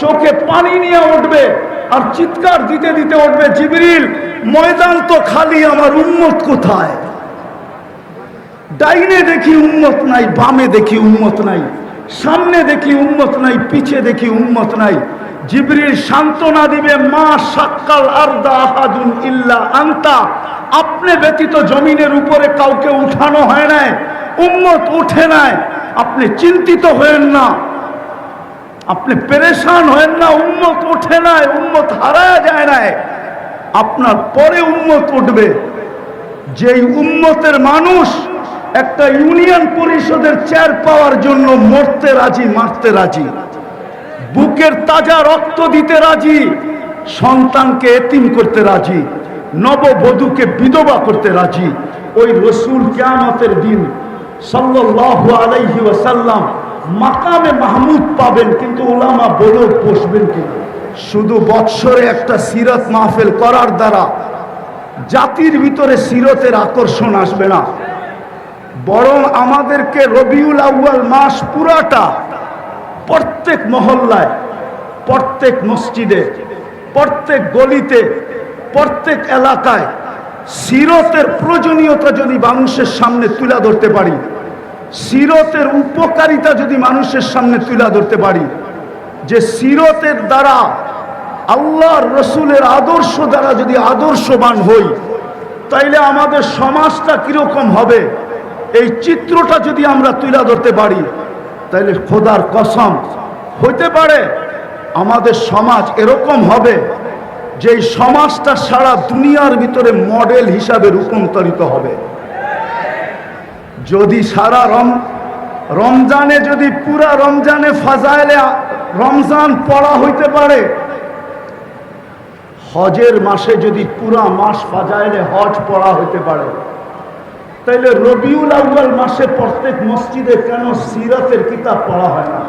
চোখে পানি নিয়ে উঠবে আর চিৎকার দিতে দিতে উঠবে, জিবরিল, ময়দান তো খালি, আমার উন্মত কোথায়? ডাইনে দেখি উন্মত নাই, বামে দেখি উন্মত নাই, সামনে দেখি উন্মত নাই, পিছে দেখি উন্মত নাই। জিবরিল সান্ত্বনা দিবে, মা সাক্কাল আরদা আহাদুন ইল্লা আন্তা। আপনি ব্যতীত জমিনের উপরে কাউকে উঠানো হয় নাই উন্মত উঠে নাই। আপনি চিন্তিত হয়েন না। আপনি পেরেশান হয়েন না, উম্মত ওঠে নাই, উম্মত হারায় যায় নাই। আপনার পরে উম্মত উঠবে। যেই উম্মতের মানুষ একটা ইউনিয়ন পরিষদের চেয়ার পাওয়ার জন্য মরতে রাজি, মারতে রাজি, বুকের তাজা রক্ত দিতে রাজি, সন্তানকে এতিম করতে রাজি, নববধূকে বিধবা করতে রাজি, ওই রসুল কেয়ামতের দিন সাল্লাল্লাহু আলাইহি ওয়াসাল্লাম মাকামে মাহমুদ পাবেন, কিন্তু ওলামা বলেও বসবেন কিনা? শুধু বৎসরে একটা সিরত মাহফিল করার দ্বারা জাতির ভিতরে সিরতের আকর্ষণ আসবে না। বরং আমাদেরকে রবিউল আউয়াল মাস পুরাটা প্রত্যেক মহল্লায়, প্রত্যেক মসজিদে, প্রত্যেক গলিতে, প্রত্যেক এলাকায় সিরতের প্রয়োজনীয়তা যদি মানুষের সামনে তুলে ধরতে পারি সিরতের উপকারিতা যদি মানুষের সামনে তুলে ধরতে পারি, যে সিরতের দ্বারা আল্লাহর রসুলের আদর্শ দ্বারা যদি আদর্শবান হই, তাইলে আমাদের সমাজটা কীরকম হবে? এই চিত্রটা যদি আমরা তুলে ধরতে পারি, তাইলে খোদার কসম, হইতে পারে আমাদের সমাজ এরকম হবে যে সমাজটা সারা দুনিয়ার ভিতরে মডেল হিসাবে রূপান্তরিত হবে। যদি সারা রম, রমজানে যদি পুরা রমজানে ফাজাইলে রমজান পড়া হইতে পারে। হজের মাসে যদি পুরা মাস ফাজাইলে হজ পড়া হইতে পারে। তাইলে রবিউল আউ্বাল মাসে প্রত্যেক মসজিদে কেন সিরতের কিতাব পড়া হয় না?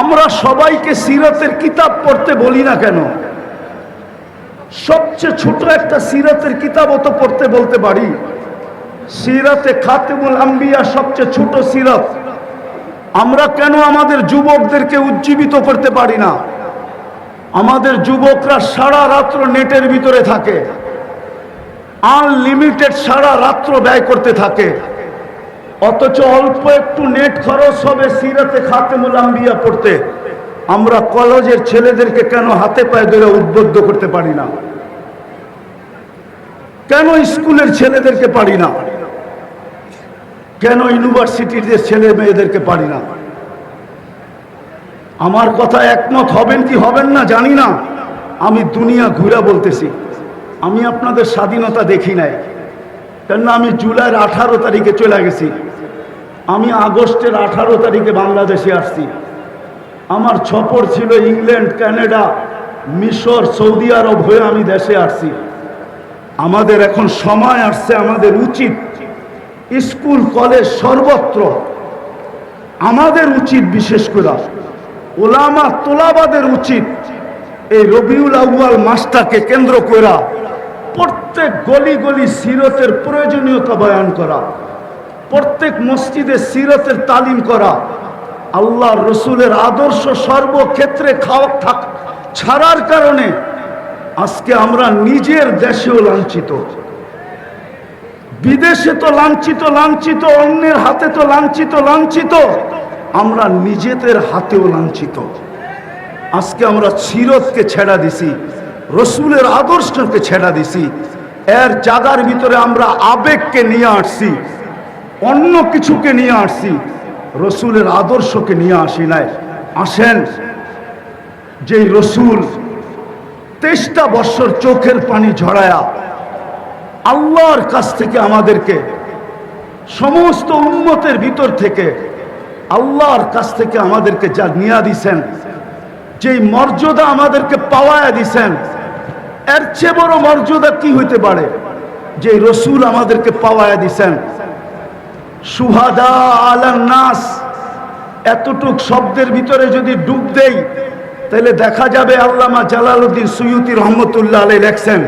আমরা সবাইকে সিরতের কিতাব পড়তে বলি না কেন? সবচেয়ে ছোট একটা সিরতের কিতাবও তো পড়তে বলতে পারি। সিরাতে খাতেমুল আম্বিয়া সবচেয়ে ছোট সিরত। আমরা কেন আমাদের যুবকদেরকে উজ্জীবিত করতে পারি না? আমাদের যুবকরা সারা রাত্র নেটের ভিতরে থাকে। আনলিমিটেড সারা রাত্র ব্যয় করতে থাকে। অথচ অল্প একটু নেট খরচ হবে সিরাতে খাতেমুল আম্বিয়া পড়তে আমরা কলেজের ছেলেদেরকে কেন হাতে পায়ে ধরে উদ্বুদ্ধ করতে পারি না? কেন স্কুলের ছেলেদেরকে পারি না? কেন ইউনিভার্সিটির যে ছেলে মেয়েদেরকে পারি না? আমার কথা একমত হবেন কি হবেন না জানি না। আমি দুনিয়া ঘুরে বলতেছি। আমি আপনাদের স্বাধীনতা দেখি নাই। কেননা আমি জুলাইয়ের আঠারো তারিখে চলে গেছি। আমি আগস্টের আঠারো তারিখে বাংলাদেশে আসছি। আমার ছপর ছিল ইংল্যান্ড, কানাডা, মিশর, সৌদি আরব হয়ে আমি দেশে আসছি। আমাদের এখন সময় আসছে, আমাদের উচিত স্কুল, কলেজ সর্বত্র। আমাদের উচিত বিশেষ করে ওলামা তোলাবাদের উচিত এই রবিউল আউয়াল মাসটাকে কেন্দ্র করা প্রত্যেক গলি গলি সিরতের প্রয়োজনীয়তা বয়ান করা, প্রত্যেক মসজিদে সিরতের তালিম করা আল্লাহ রসুলের আদর্শ সর্বক্ষেত্রে খাওয়া থাক ছাড়ার কারণে আজকে আমরা নিজের দেশেও লাঞ্ছিত। বিদেশে তো লাঞ্ছিত লাঞ্ছিত, অন্যের হাতে তো লাঞ্ছিত লাঞ্ছিত। আমরা নিজেদের হাতেও লাঞ্ছিত। আজকে আমরা সিরতকে ছেড়া দিছি, রসুলের আদর্শকে ছেড়া দিছি। এর জাগার ভিতরে আমরা আবেগকে নিয়ে আসছি, অন্য কিছুকে নিয়ে আসছি, রসুলের আদর্শকে নিয়ে আসি নাই। আসেন, যেই রসুল তেইশটা বৎসর চোখের পানি ঝরায়া আল্লাহর কাছ থেকে আমাদেরকে সমস্ত উন্মতের ভিতর থেকে আল্লাহর কাছ থেকে আমাদেরকে যা নিয়া দিছেন, যেই মর্যাদা আমাদেরকে পাওয়ায়া দিছেন, এর চেয়ে বড় মর্যাদা কি হইতে পারে? যে রসুল আমাদেরকে পাওয়ায়া দিছেন। সুহাদা আলান নাস, এতটুক শব্দের ভিতরে যদি ডুব দেই, তাহলে দেখা যাবে আল্লামা জালালউদ্দিন সুয়ুতি রহমতুল্লাহ আলী লেখছেন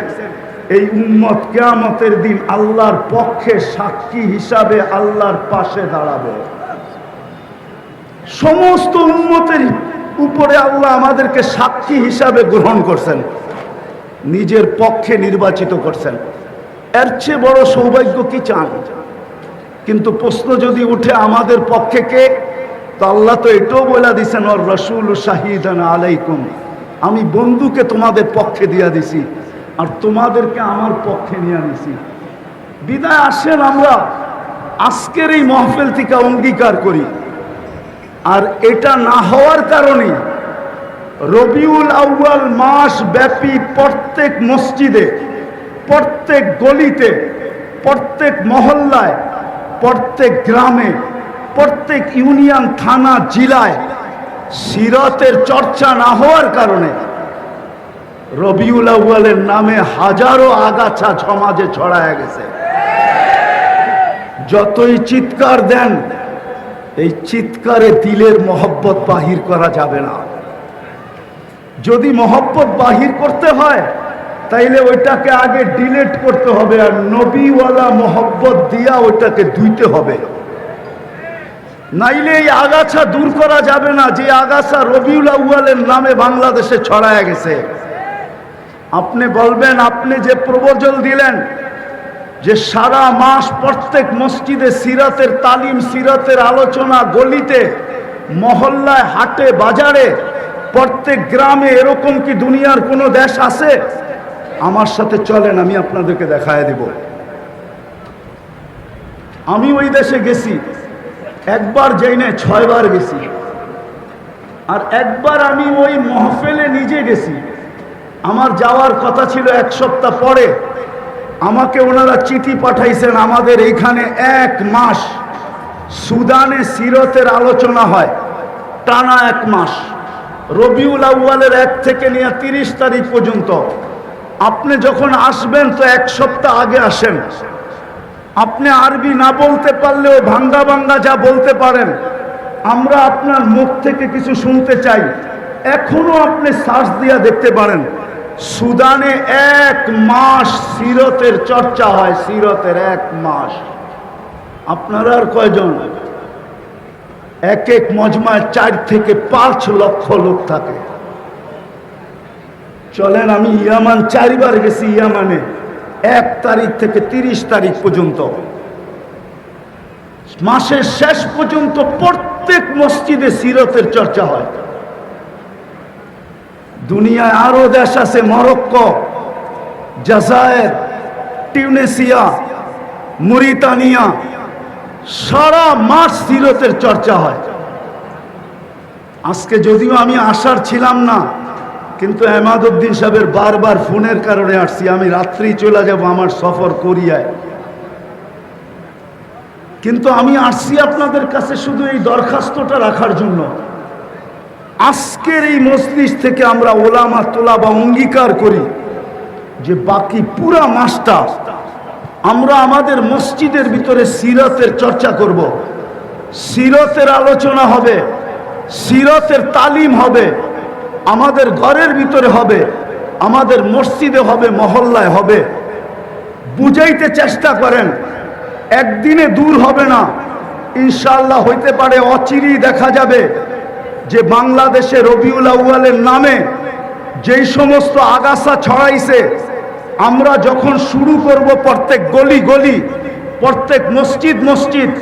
এই উম্মত কেয়ামতের দিন আল্লাহর পক্ষে সাক্ষী হিসাবে আল্লাহর পাশে দাঁড়াবে। সমস্ত উন্মতের উপরে আল্লাহ আমাদেরকে সাক্ষী হিসাবে গ্রহণ করছেন। নিজের পক্ষে নির্বাচিত করছেন। এর চেয়ে বড় সৌভাগ্য কি চান? কিন্তু প্রশ্ন যদি উঠে আমাদের পক্ষে কে? তো আল্লাহ তো এটাও বলে দিছেন ওর রসুল শাহিদান আলাইকুম। আমি বন্ধুকে তোমাদের পক্ষে দিয়া দিছি। আর তোমাদেরকে আমার পক্ষে নিয়ে নিছি বিদায় আসেন আমরা। আজকের এই মহফিল থেকে অঙ্গীকার করি। আর এটা না হওয়ার কারণে রবিউল আউয়াল মাস ব্যাপী প্রত্যেক মসজিদে, প্রত্যেক গলিতে, প্রত্যেক মহল্লায়, প্রত্যেক গ্রামে, প্রত্যেক ইউনিয়ন, থানা, জেলায় সিরতের চর্চা না হওয়ার কারণে রবিউল আউয়ালের নামে হাজারো আগাছা সমাজে ছড়ায় গেছে। যতই চিৎকার দেন, এই চিৎকারে দিলের মহব্বত বাহির করা যাবে না। যদি মহব্বত বাহির করতে হয়, তাইলে ওইটাকে আগে ডিলেট করতে হবে আর নবীওয়ালা মহব্বত দিয়া ওইটাকে ধুইতে হবে। নাইলে এই আগাছা দূর করা যাবে না, যে আগাছা রবিউল আউয়ালের নামে বাংলাদেশে ছড়ায় গেছে। আপনি বলবেন, আপনি যে প্রবচল দিলেন যে সারা মাস প্রত্যেক মসজিদে সিরাতের তালিম, সিরাতের আলোচনা, গলিতে, মহল্লায়, হাটে, বাজারে, প্রত্যেক গ্রামে এরকম কি দুনিয়ার কোনো দেশ আছে? আমার সাথে চলেন, আমি আপনাদেরকে দেখায় দেব। আমি ওই দেশে গেছি, একবার যাই না ছয়বার গেছি। আর একবার আমি ওই মহফেলে নিজে গেছি। আমার যাওয়ার কথা ছিল এক সপ্তাহ পরে। আমাকে ওনারা চিঠি পাঠাইছেন, আমাদের এখানে এক মাস সুদানে সিরতের আলোচনা হয়, টানা এক মাস। রবিউল আউয়ালের এক থেকে নিয়ে তিরিশ তারিখ পর্যন্ত। আপনি যখন আসবেন তো এক সপ্তাহ আগে আসেন। আপনি আরবি না বলতে পারলেও ভাঙ্গা ভাঙ্গা যা বলতে পারেন, আমরা আপনার মুখ থেকে কিছু শুনতে চাই। এখনও আপনি শ্বাস দিয়া দেখতে পারেন। সুদানে এক মাস সিরতের চর্চা হয়, সিরতের এক মাস। আপনারা আর কয়জন? এক এক মজমায় চার থেকে পাঁচ লক্ষ লোক থাকে। চলেন, আমি ইয়ামান চারবার গেছি ইয়ামানে। এক তারিখ থেকে তিরিশ তারিখ পর্যন্ত। মাসের শেষ পর্যন্ত প্রত্যেক মসজিদে সিরতের চর্চা হয়। দুনিয়ায় আরও দেশ আছে, মরক্কো, জাজায়ের টিউনেসিয়া মুরিতানিয়া। সারা মাস সিরতের চর্চা হয়। আজকে যদিও আমি আসার ছিলাম না, কিন্তু এমাদুদ্দিন সাহেবের বারবার ফোনের কারণে আসছি, আমি রাত্রি চলে যাব আমার সফর করিয়ায়। কিন্তু আমি আসছি আপনাদের কাছে শুধু এই দরখাস্তটা রাখার জন্য। আজকের এই মসজিদ থেকে আমরা ওলামা তোলা বা অঙ্গীকার করি যে বাকি পুরা মাসটা আমরা আমাদের মসজিদের ভিতরে সিরতের চর্চা করব। সিরতের আলোচনা হবে, সিরতের তালিম হবে, আমাদের ঘরের ভিতরে হবে, আমাদের মসজিদে হবে, মহল্লায় হবে। বুঝাইতে চেষ্টা করেন, একদিনে দূর হবে না। ইনশাল্লাহ হইতে পারে অচিরেই দেখা যাবে। যে বাংলাদেশে রবিউল আউয়ালের নামে যেই সমস্ত আগাছা ছড়াইছে, আমরা যখন শুরু করব প্রত্যেক গলি গলি, প্রত্যেক মসজিদ মসজিদ,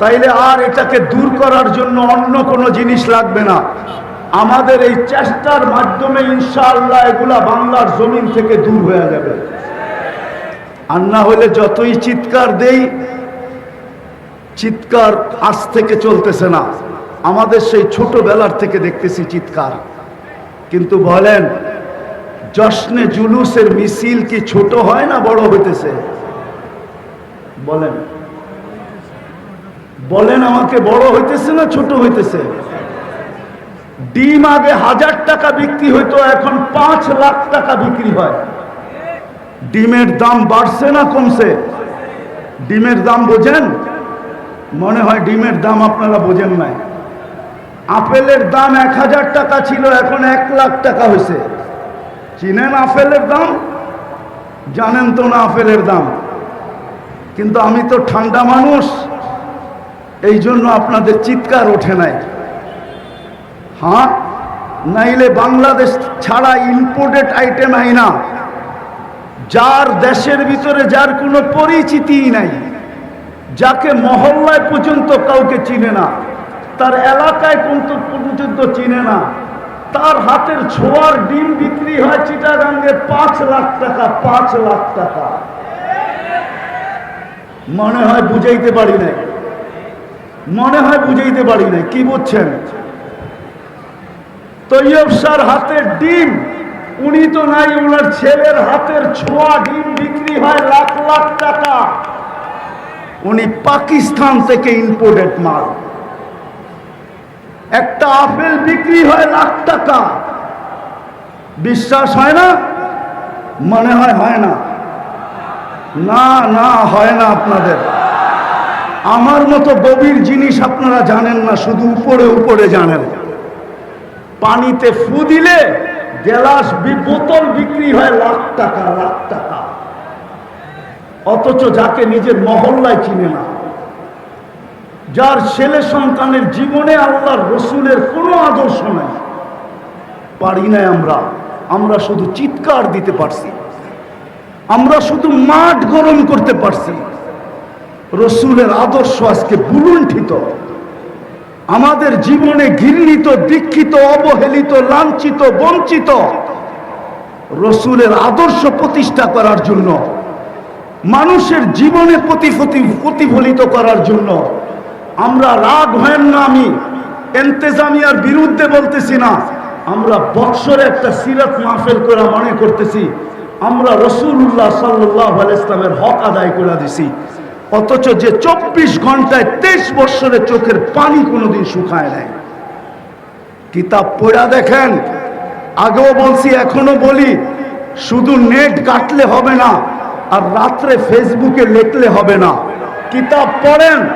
তাইলে আর এটাকে দূর করার জন্য অন্য কোনো জিনিস লাগবে না। আমাদের এই চেষ্টার মাধ্যমে ইনশাআল্লাহ এগুলা বাংলার জমিন থেকে দূর হয়ে যাবে। আর না হলে যতই চিৎকার দেই, চিৎকার আজ থেকে চলতেছে না। আমাদের সেই ছোটবেলার থেকে দেখতেছি চিৎকার। কিন্তু বলেন জশ্নে জুলুসের মিছিল কি ছোট হয় না বড় হইতেছে? বলেন। বলেন আমাকে বড় হইতেছে না ছোট হইতেছে? ডিম আগে হাজার টাকা বিক্রি হইতো, এখন পাঁচ লাখ টাকা বিক্রি হয়। ডিমের দাম বাড়ছে না কমছে? ডিমের দাম বোঝেন? মনে হয় ডিমের দাম আপনারা বোঝেন নাই। আপেলের দাম এক হাজার টাকা ছিল, এখন এক লাখ টাকা হয়েছে। চিনেন আপেলের দাম? জানেন তো না আপেলের দাম? কিন্তু আমি তো ঠান্ডা মানুষ, এই জন্য আপনাদের চিৎকার ওঠে নাই। হ্যাঁ? নাইলে বাংলাদেশ ছাড়া ইম্পোর্টেড আইটেম আই না। যার দেশের ভিতরে যার কোনো পরিচিতিই নাই, যাকে মহল্লায় পর্যন্ত কাউকে চিনে না। তার এলাকায় পর্যন্ত পর্যন্ত চিনে না। তার হাতের ছোঁয়ার ডিম বিক্রি হয় চিটাগাঙ্গে পাঁচ লাখ টাকা, পাঁচ লাখ টাকা। মনে হয় বুঝাইতে পারি নাই। মনে হয় বুঝাইতে পারি নাই, কি বুঝছেন? তৈয়ব সার হাতের ডিম, উনি তো নাই ওনার ছেলের হাতের ছোঁয়া ডিম বিক্রি হয় লাখ লাখ টাকা। উনি পাকিস্তান থেকে ইম্পোর্টেড মাল। একটা আপেল বিক্রি হয় লাখ টাকা। বিশ্বাস হয় না? মনে হয় হয় না। না না, হয় না আপনাদের। আমার মতো গভীর জিনিস আপনারা জানেন না, শুধু উপরে উপরে জানেন। পানিতে ফু দিলে গ্লাস বি- বোতল বিক্রি হয় লাখ টাকা লাখ টাকা। অথচ যাকে নিজের মহল্লায় চিনে না। যার ছেলে সন্তানের জীবনে আল্লাহর রসুলের কোনো আদর্শ নাই। পারি নাই আমরা। আমরা শুধু চিৎকার দিতে পারছি। আমরা শুধু মাঠ গরম করতে পারছি। রসুলের আদর্শ আজকে বুলুণ্ঠিত। আমাদের জীবনে ঘৃণিত, দীক্ষিত, অবহেলিত, লাঞ্ছিত, বঞ্চিত রসুলের আদর্শ প্রতিষ্ঠা করার জন্য, মানুষের জীবনে প্রতিফলিত করার জন্য আমরা রাগ হয়েন না আমি। এন্তেজামিয়ার বিরুদ্ধে বলতেছি না। আমরা বৎসরে একটা সিরাত মাহফিল করে মনে করতেছি। আমরা রসুল্লাহ সাল্লাহ ইসলামের হক আদায় করে দিছি। অথচ যে চব্বিশ ঘন্টায় তেইশ বৎসরে চোখের পানি কোনোদিন শুকায় নাই। কিতাব পড়া দেখেন, আগেও বলছি, এখনও বলি, শুধু নেট কাটলে হবে না, আর রাত্রে ফেসবুকে লেখলে হবে না। কিতাব পড়েন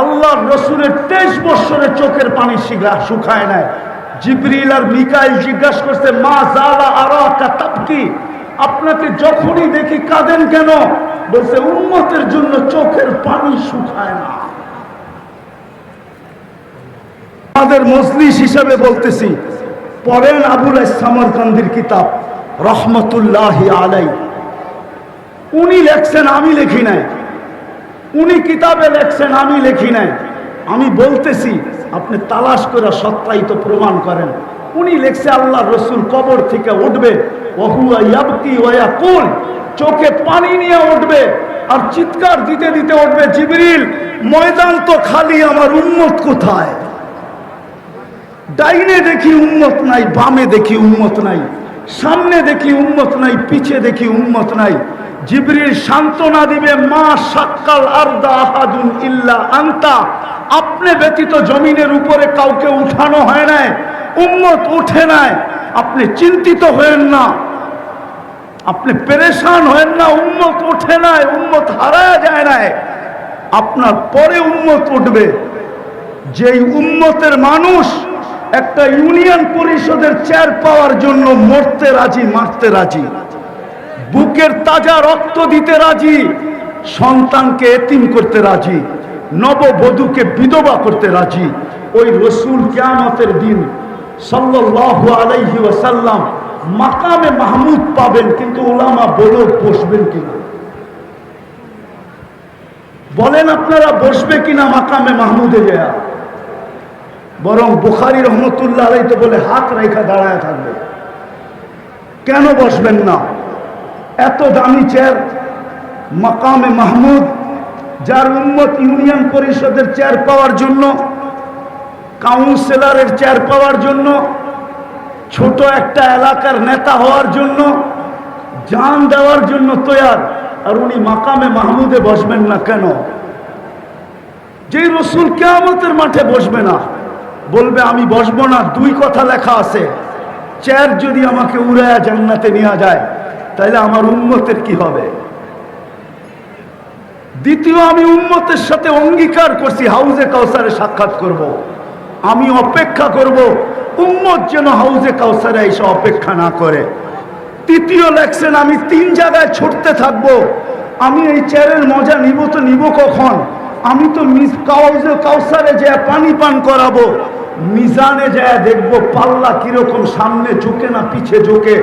আল্লাহ রসুলের তেইশ বৎসরে চোখের পানি শিখা শুকায় নাই। জিবরিল আর মিকাইল জিজ্ঞাসা করছে, মা জালা আরা কাতাব কি আপনাকে যখনই দেখি কাঁদেন কেন? বলছে উন্মতের জন্য চোখের পানি শুকায় না। আমাদের মজলিস হিসাবে বলতেছি, পড়েন আবুল সামরকান্দির কিতাব, রহমতুল্লাহ আলাই উনি লেখছেন, আমি লিখি নাই। উনি কিতাবে লেখছেন, আমি লেখি নাই। আমি বলতেছি, আপনি তালাশ করে সত্যায়িত প্রমাণ করেন। উনি লেখছে আল্লাহ রসুল কবর থেকে উঠবে কুল চোখে পানি নিয়ে উঠবে, আর চিৎকার দিতে দিতে উঠবে, জিবরিল, ময়দান তো খালি, আমার উন্মত কোথায়? ডাইনে দেখি উন্মত নাই, বামে দেখি উন্মত নাই, সামনে দেখি উন্মত নাই, পিছে দেখি উন্মত নাই। জিবরিল সান্ত্বনা দিবে, মা সাক্কাল আরদা আহাদুন ইল্লা আন্তা। আপনি ব্যতীত জমিনের উপরে কাউকে উঠানো হয় নাই, উম্মত উঠে নাই। আপনি চিন্তিত হয়েন না। আপনি পেরেশান হয়েন না, উম্মত ওঠে নাই, উম্মত হারায় যায় নাই। আপনার পরে উম্মত উঠবে। যেই উম্মতের মানুষ একটা ইউনিয়ন পরিষদের চেয়ার পাওয়ার জন্য মরতে রাজি, মারতে রাজি। বুকের তাজা রক্ত দিতে রাজি, সন্তানকে এতিম করতে রাজি, নববধূকে বিধবা করতে রাজি। ওই রসুল কিয়ামতের দিন সাল্লাল্লাহু আলাইহি ওয়াসাল্লাম মাকামে মাহমুদ পাবেন, কিন্তু ওলামা বলো বসবেন কিনা। বলেন আপনারা বসবে কিনা মাকামে মাহমুদে যায় বরং বুখারি রহমতুল্লাহ আলাই তো বলে, হাত রেখা দাঁড়ায় থাকবে। কেন বসবেন না? এত দামি চেয়ার মাকামে মাহমুদ, যার উন্মত ইউনিয়ন পরিষদের চেয়ার পাওয়ার জন্য কাউন্সিলরের চেয়ার পাওয়ার জন্য, ছোট একটা এলাকার নেতা হওয়ার জন্য, জান দেওয়ার জন্য তৈয়ার। আর উনি মাকামে মাহমুদে বসবেন না কেন? যেই রসুল কেয়ামতের মাঠে বসবে না, বলবে, আমি বসবো না। দুই কথা লেখা আছে। চেয়ার যদি আমাকে উড়ায়া জান্নাতে নেওয়া যায় তাহলে আমার উন্মতের কি হবে? দ্বিতীয়, আমি উন্মতের সাথে অঙ্গীকার করছি, হাউজে কাউসারে সাক্ষাৎ করব। আমি অপেক্ষা করব, উম্মত যেন হাউজে কাউসারে এসে অপেক্ষা না করে। তৃতীয় লেখছেন, আমি তিন জায়গায় ছুটতে থাকব। আমি এই চেয়ারের মজা নিব তো নিব কখন? আমি তো মিস কাউসারে যে পানি পান করাবো। মিজানে যায় দেখব পাল্লা কীরকম সামনে ঝুঁকে না পিছে ঝুঁকে।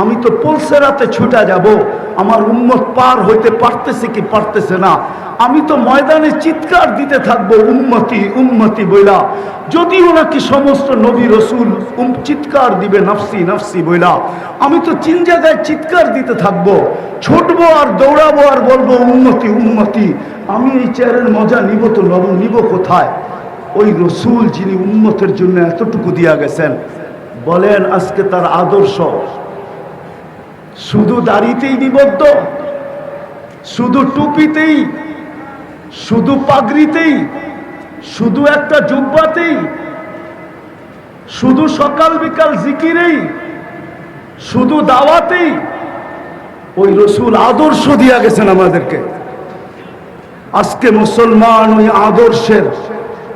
আমি তো পলসেরাতে ছুটা যাব, আমার উম্মত পার হইতে পারতেছে কি পারতেছে না। আমি তো ময়দানে চিৎকার দিতে থাকব উন্মতি উন্মতি বইলা। যদিও নাকি সমস্ত নবী রসুল চিৎকার দিবে, নফসি নফসি বইলা। আমি তো চিন জায়গায় চিৎকার দিতে থাকব, ছুটবো আর দৌড়াবো আর বলব উন্মতি উন্মতি আমি এই চেয়ারের মজা নিব তো নব নিব কোথায়? ওই রসুল যিনি উন্মতের জন্য এতটুকু দিয়া গেছেন, বলেন আজকে তার আদর্শ। শুধু দাড়িতেই নিবদ্ধ, শুধু টুপিতেই, শুধু পাগড়িতেই, শুধু একটা জুব্বাতেই, শুধু সকাল বিকাল জিকিরেই, শুধু দাওয়াতেই ওই রসুল আদর্শ দিয়া গেছেন আমাদেরকে। আজকে মুসলমান ওই আদর্শের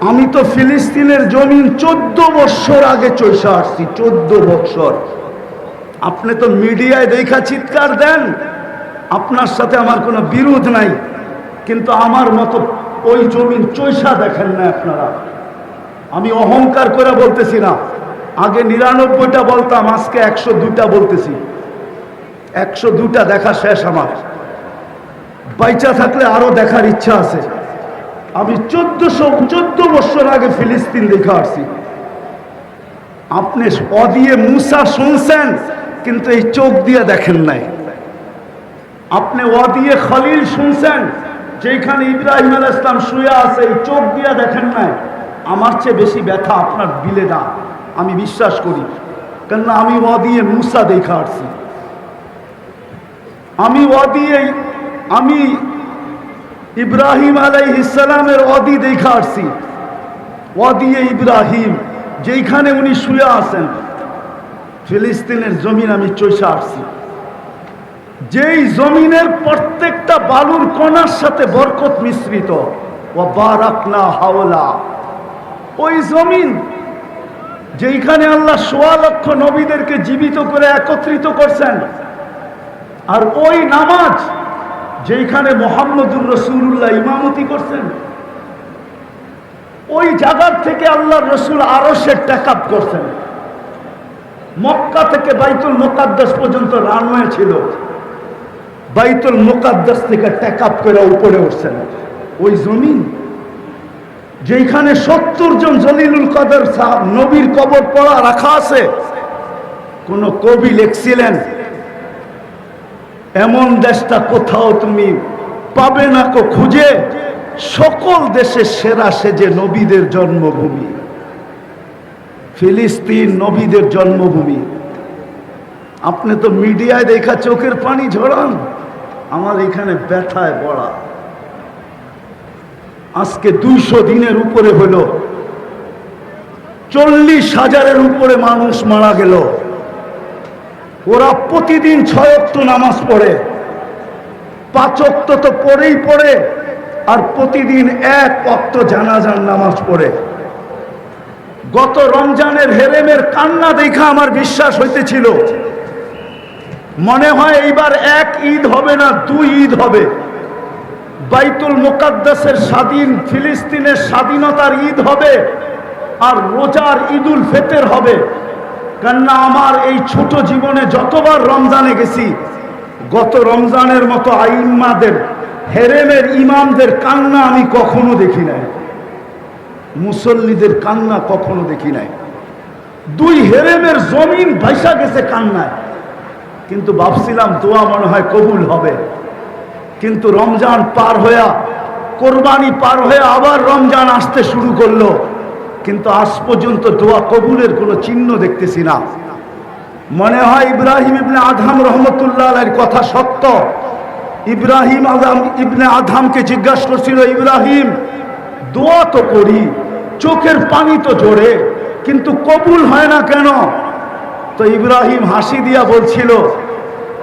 আমি তো ফিলিস্তিনের জমিন চোদ্দ বৎসর আগে চৈসা আসছি, চোদ্দ বৎসর। আপনি তো মিডিয়ায় দেখা চিৎকার দেন, আপনার সাথে আমার কোনো বিরোধ নাই, কিন্তু আমার মতো ওই জমিন চৈসা দেখেন না আপনারা। আমি অহংকার করে বলতেছি না, আগে নিরানব্বইটা বলতাম, আজকে একশো দুটা বলতেছি। একশো দুটা দেখা শেষ আমার। বাইচা থাকলে আরও দেখার ইচ্ছা আছে। আমি চোদ্দশো চোদ্দ বছর আগে ফিলিস্তিন দেখা আসছি। আপনি অদিয়ে মুসা শুনছেন, কিন্তু এই চোখ দিয়ে দেখেন নাই। আপনি অদিয়ে খলিল শুনছেন, যেখানে ইব্রাহিম আল ইসলাম শুয়ে আছে, এই চোখ দিয়ে দেখেন নাই। আমার চেয়ে বেশি ব্যথা আপনার বিলে না আমি বিশ্বাস করি। কেননা আমি অদিয়ে মুসা দেখা আসছি। আমি অদিয়ে আমি ইব্রাহিম আলাই ইসলামের অদি দেখা আসছি। অদিয়ে ইব্রাহিম, যেইখানে উনি শুয়ে আছেন। ফিলিস্তিনের জমিন আমি চৈসা আসছি। যেই জমিনের প্রত্যেকটা বালুর কণার সাথে বরকত মিশ্রিত। ও বারাকনা হাওলা। ওই জমিন যেইখানে আল্লাহ সোয়া লক্ষ নবীদেরকে জীবিত করে একত্রিত করছেন। আর ওই নামাজ যেইখানে মোহাম্মদুর রসুল্লাহ ইমামতি করছেন, ওই জায়গার থেকে আল্লাহ রসুল আরও সে টেকআপ করছেন। মক্কা থেকে বাইতুল মোকাদ্দাস পর্যন্ত রানওয়ে ছিল। বাইতুল মোকাদ্দাস থেকে টেকআপ করে উপরে উঠছেন। ওই জমিন যেখানে সত্তর জন জলিলুল কদর নবীর কবর পড়া রাখা আছে, কোন কবি লিখছিলেন এমন দেশটা কোথাও তুমি পাবে না কো খুঁজে। সকল দেশে সেরা সেজে নবীদের জন্মভূমি। ফিলিস্তিন নবীদের জন্মভূমি। আপনি তো মিডিয়ায় দেখা চোখের পানি ঝরান। আমার এখানে ব্যথায় বড়া আজকে দুইশো দিনের উপরে হলো। চল্লিশ হাজারের উপরে মানুষ মারা গেল। ওরা প্রতিদিন ছয়ক্ত নামাজ পড়ে। পাঁচক্ত তো পড়েই পড়ে, আর প্রতিদিন এক অক্ত জানাজান নামাজ পড়ে। গত রমজানের হেরেমের কান্না দেখা আমার বিশ্বাস হইতেছিল। মনে হয় এইবার এক ঈদ হবে না দুই ঈদ হবে। বাইতুল মোকাদ্দাসের স্বাধীন ফিলিস্তিনের স্বাধীনতার ঈদ হবে, আর রোজার ঈদুল ফেতের হবে। কেননা আমার এই ছোট জীবনে যতবার রমজানে গেছি, গত রমজানের মতো আইম্মাদের হেরেমের ইমামদের কান্না আমি কখনো দেখি নাই। মুসল্লিদের কান্না কখনো দেখি নাই। দুই হেরেমের জমিন ভাইসা গেছে কান্নায়। কিন্তু ভাবছিলাম দোয়া মনে হয় কবুল হবে। কিন্তু রমজান পার হইয়া, কোরবানি পার হয়ে আবার রমজান আসতে শুরু করল। কিন্তু আজ পর্যন্ত দোয়া কবুলের কোনো চিহ্ন দেখতেছি না। মনে হয় ইব্রাহিম ইবনে আধাম রহমতুল্লাহ কথা সত্য। ইব্রাহিম আদাম ইবনে আধামকে জিজ্ঞাসা করছিল, ইব্রাহিম, দোয়া তো করি, চোখের পানি তো জোরে, কিন্তু কবুল হয় না কেন? তো ইব্রাহিম হাসি দিয়া বলছিল,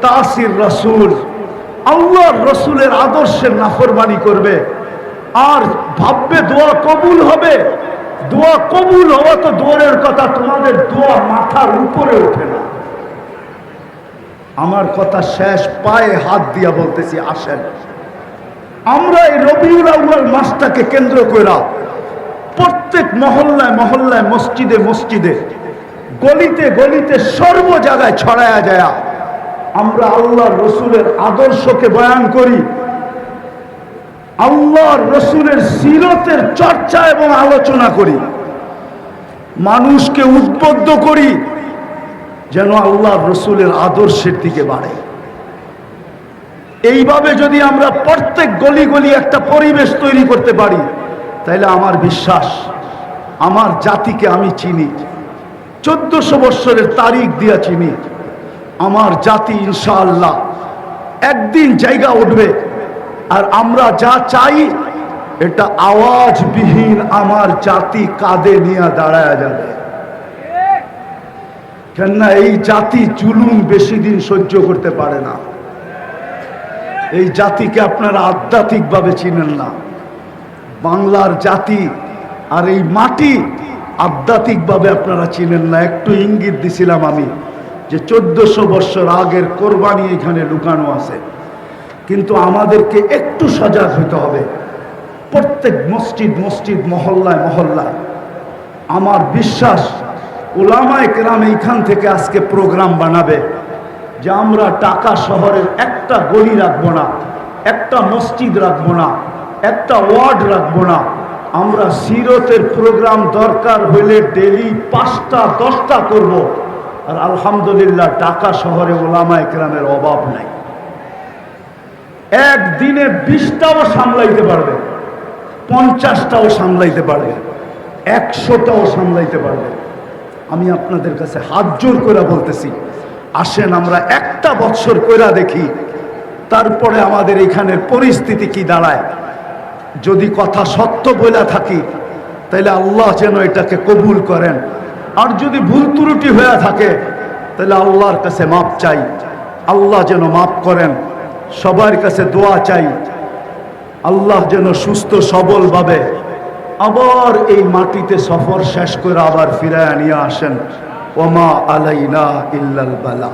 তাসির রসুল, আল্লাহর রসুলের আদর্শের নাফরমানি করবে, আর ভাববে দোয়া কবুল হবে দোয়া কবুল হওয়া তো দোয়ারের কথা, তোমাদের দোয়া মাথার উপরে ওঠে না। আমার কথা শেষ, পায়ে হাত দিয়া বলতেছি, আসেন। আমরা এই রবিউল আউ্বাল মাসটাকে কেন্দ্র করে প্রত্যেক মহল্লায় মহল্লায়, মসজিদে মসজিদে, গলিতে গলিতে সর্ব জায়গায় ছড়ায়া যায় আমরা আল্লাহ রসুলের আদর্শকে বয়ান করি। আল্লাহর রসুলের সিরতের চর্চা এবং আলোচনা করি। মানুষকে উদ্বুদ্ধ করি যেন আল্লাহর রসুলের আদর্শের দিকে বাড়ে। এইভাবে যদি আমরা প্রত্যেক গলি গলি একটা পরিবেশ তৈরি করতে পারি, তাহলে আমার বিশ্বাস, আমার জাতিকে আমি চিনি। চোদ্দশো বৎসরের তারিখ দিয়া চিনি। আমার জাতি ইনশাআল্লাহ একদিন জায়গা উঠবে। আর আমরা যা চাই, এটা আওয়াজবিহীন আমার জাতি কাঁদে নিয়ে দাঁড়ায় যাবে। কেননা এই জাতি জুলুম বেশি দিন সহ্য করতে পারে না। এই জাতিকে আপনারা আধ্যাত্মিকভাবে চিনেন না। বাংলার জাতি আর এই মাটি আধ্যাত্মিকভাবে আপনারা চিনেন না। একটু ইঙ্গিত দিছিলাম আমি যে চোদ্দশো বৎসর আগের কোরবানি এখানে লুকানো আছে। কিন্তু আমাদেরকে একটু সজাগ হতে হবে। প্রত্যেক মসজিদ মসজিদ, মহল্লায় মহল্লায়। আমার বিশ্বাস ওলামায় কেরাম এইখান থেকে আজকে প্রোগ্রাম বানাবে যে আমরা টাকা শহরের একটা গলি রাখব না, একটা মসজিদ রাখব না, একটা ওয়ার্ড রাখব না। আমরা সিরতের প্রোগ্রাম দরকার হইলে ডেলি পাঁচটা, দশটা করব। আর আলহামদুলিল্লাহ ঢাকা শহরে ওলামা একরামের অভাব নাই। একদিনে বিশটাও সামলাইতে পারবে। পঞ্চাশটাও সামলাইতে পারবে। একশোটাও সামলাইতে পারবে। আমি আপনাদের কাছে হাত জোর করে বলতেছি, আসেন আমরা একটা বৎসর কইরা দেখি, তারপরে আমাদের এখানের পরিস্থিতি কি দাঁড়ায়। যদি কথা সত্য বলে থাকি তাহলে আল্লাহ যেন এটাকে কবুল করেন। আর যদি ভুল ত্রুটি হয়ে থাকে তাহলে আল্লাহর কাছে মাপ চাই। আল্লাহ যেন মাপ করেন। সবার কাছে দোয়া চাই। আল্লাহ যেন সুস্থ, সবলভাবে আবার এই মাটিতে সফর শেষ করে আবার ফিরায় নিয়ে আসেন। ওমা আলাইনা ইল্লাল বালা।